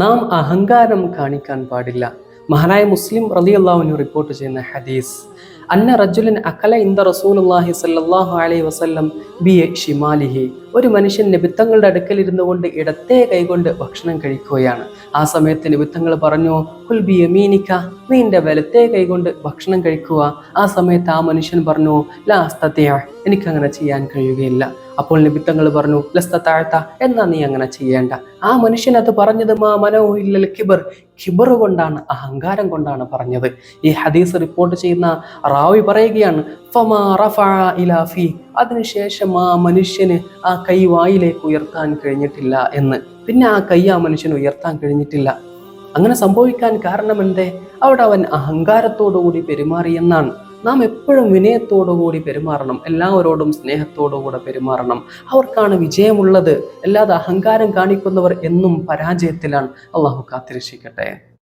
നാം അഹങ്കാരം കാണിക്കാൻ പാടില്ല. മഹാനായ മുസ്ലിം റലി അള്ളാഹുവിന് റിപ്പോർട്ട് ചെയ്യുന്ന ഹദീസ് അന്ന റജുലൻ അക്കല ഇന്ദ റസൂലുള്ളാഹി സല്ലാഹു അലൈഹി വസല്ലം ബി എ ഷിമാലിഹി. ഒരു മനുഷ്യൻ നിബിത്തങ്ങളുടെ അടുക്കൽ ഇരുന്നു കൊണ്ട് ഇടത്തെ കൈകൊണ്ട് ഭക്ഷണം കഴിക്കുകയാണ്. ആ സമയത്ത് നിബിത്തങ്ങൾ പറഞ്ഞു കുൽ ബി യമീനിക്ക നിന്റെ വലത്തെ കൈകൊണ്ട് ഭക്ഷണം കഴിക്കുക. ആ സമയത്ത് ആ മനുഷ്യൻ പറഞ്ഞു ലാ അസ്തത്തിയ എനിക്കങ്ങനെ ചെയ്യാൻ കഴിയുകയില്ല. അപ്പോൾ നിബിത്തങ്ങൾ പറഞ്ഞു താഴ്ത്ത എന്നാ നീ അങ്ങനെ ചെയ്യേണ്ട? ആ മനുഷ്യൻ അത് പറഞ്ഞത് മാ മനോ ഇല്ലൽ കിബർ. കിബർ കൊണ്ടാണ് അഹങ്കാരം കൊണ്ടാണ് പറഞ്ഞത്. ഈ ഹദീസ് റിപ്പോർട്ട് ചെയ്യുന്ന റാവി പറയുകയാണ് ഫമാ റഫഅ ഇലാ ഫീ. അതിനുശേഷം ആ മനുഷ്യന് ആ കൈ വായിലേക്ക് ഉയർത്താൻ കഴിഞ്ഞിട്ടില്ല എന്ന്. പിന്നെ ആ കൈ ആ മനുഷ്യന് ഉയർത്താൻ കഴിഞ്ഞിട്ടില്ല. അങ്ങനെ സംഭവിക്കാൻ കാരണം എന്തേ അവിടെ അവൻ അഹങ്കാരത്തോടു കൂടി പെരുമാറി എന്നാണ്. നാം എപ്പോഴും വിനയത്തോടുകൂടി പെരുമാറണം. എല്ലാവരോടും സ്നേഹത്തോടുകൂടെ പെരുമാറണം. അവർക്കാണ് വിജയമുള്ളത്. അല്ലാതെ അഹങ്കാരം കാണിക്കുന്നവർ എന്നും പരാജയത്തിലാണ്. അള്ളാഹു കാത്തിരക്ഷിക്കട്ടെ.